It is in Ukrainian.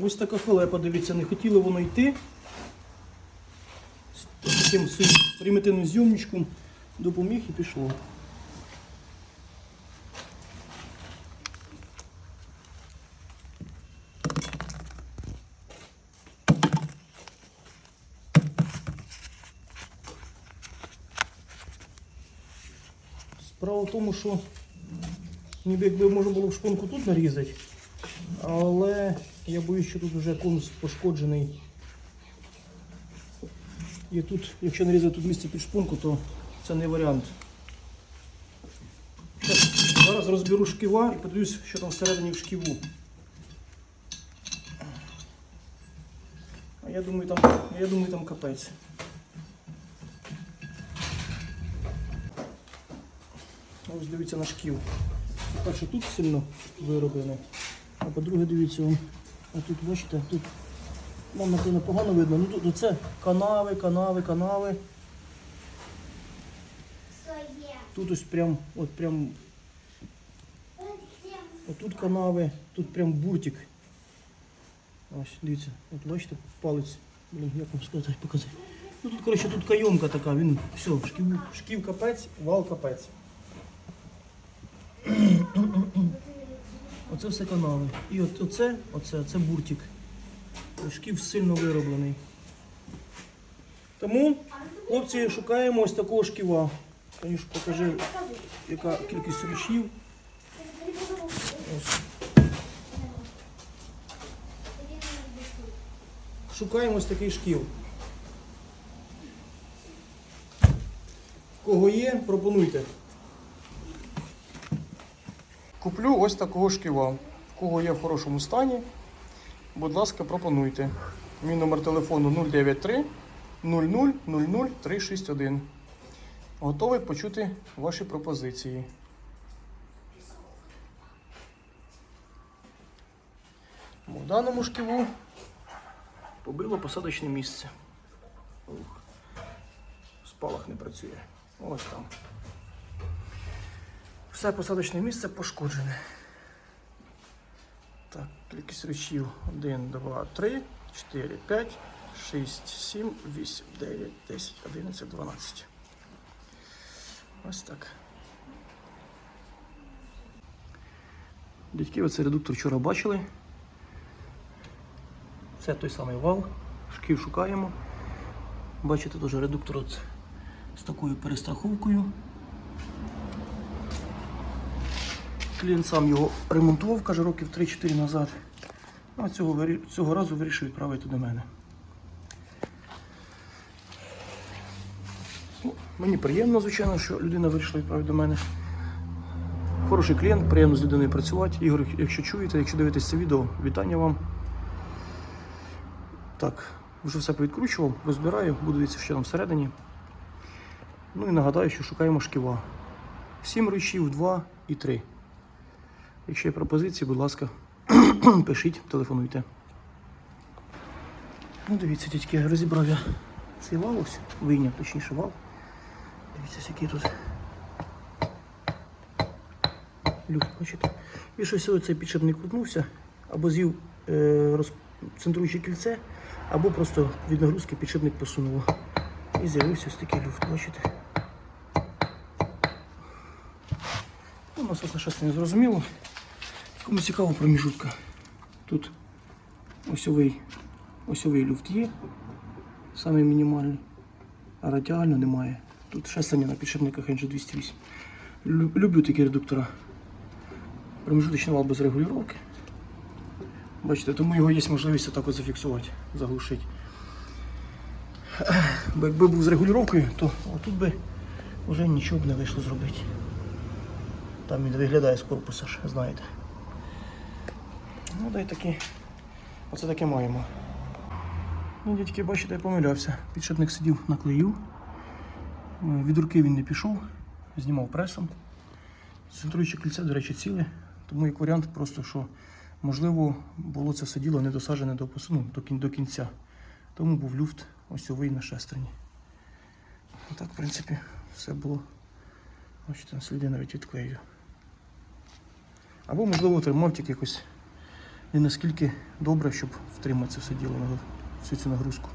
Ось така халепа, дивіться, не хотіло воно йти. З таким примітивним зйомничком допоміг і пішло. Справа в тому, що ніби якби можна було б шпонку тут нарізати, але я боюсь, що тут вже конус пошкоджений. І тут, якщо нарізати тут місце під шпунку, то це не варіант. Зараз розберу шківа і подивлюсь, що там всередині в шківу. А я думаю, там, я думаю, там капець. Ось дивіться на шків. По-перше, тут сильно вироблене. А по-друге, дивіться, а тут бачите, тут вам напевно погано видно. Ну тут це канави, канави, канави. Тут ось прям, от прям, отут канави, тут прям буртик. Ось, дивіться, от бачите, палець. Блін, як вам сказати, показати. Ну тут, коротше, тут кайомка така, він все, шків, шків капець, вал капець. Оце все канави. І от оце, оце, це буртик. Шків сильно вироблений. Тому, хлопці, шукаємо ось такого шківа. Конечно, покажи, яка кількість ручів. Ось. Шукаємо ось такий шків. Кого є, пропонуйте. Куплю ось такого шківа. В кого є в хорошому стані, будь ласка, пропонуйте. Мій номер телефону 093 00 00 361. Готовий почути ваші пропозиції. В даному шківу побило посадочне місце. Ух. Спалах не працює. Ось там. Все посадочне місце пошкоджене. Так, кількість речів 1, 2, 3, 4, 5, 6, 7, 8, 9, 10, 11, 12. Ось так. Дядьки, оцей редуктор вчора бачили. Це той самий вал. Шків шукаємо. Бачите, теж редуктор от з такою перестраховкою. Клієнт сам його ремонтував, каже, років 3-4 назад. А цього, цього разу вирішив відправити до мене. Ну, мені приємно, звичайно, що людина вирішила відправити до мене. Хороший клієнт, приємно з людиною працювати. Ігор, якщо чуєте, якщо дивитесь це відео, вітання вам. Так, вже все повідкручував, розбираю, буду дивитися, що там всередині. Ну і нагадаю, що шукаємо шківа. 7 ручів, 2 і 3. Якщо є пропозиції, будь ласка, пишіть, телефонуйте. Ну, дивіться, дядьки, розібрав я цей вал ось, вийняв, точніше вал. Дивіться, який тут люк, бачите. І щось оцей підшипник крутнувся, або з'їв е, роз... центруюче кільце, або просто від нагрузки підшипник посунуло. І з'явився ось такий люфт, бачите. Ну, насос на шасі не зрозуміло. Кому цікаво проміжутка. Тут осьовий, осьовий люфт є, самий мінімальний, а радіально немає. Тут шестерня на підшипниках NG208. Люблю такі редуктора. Проміжуточний вал без регулювання. Бачите, тому його є можливість отак от зафіксувати, заглушити. Бо якби був з регулюванням, то отут би вже нічого б не вийшло зробити. Там він виглядає з корпуса ж, знаєте. Ну, дай таки. Оце таке маємо. Ну, дядьки, бачите, я помилявся. Підшипник сидів на клею. Е, Від руки він не пішов, знімав пресом. Центруюче кільце, до речі, ціле. Тому як варіант, просто що можливо було це все діло не досаджене до, ну, до, кін- до кінця. Тому був люфт осьовий на шестерні. Так, в принципі, все було. Бачите, сліди навіть від клею. Або, можливо, термовтик якось не наскільки добре, щоб втримати це все діло, всю цю нагрузку.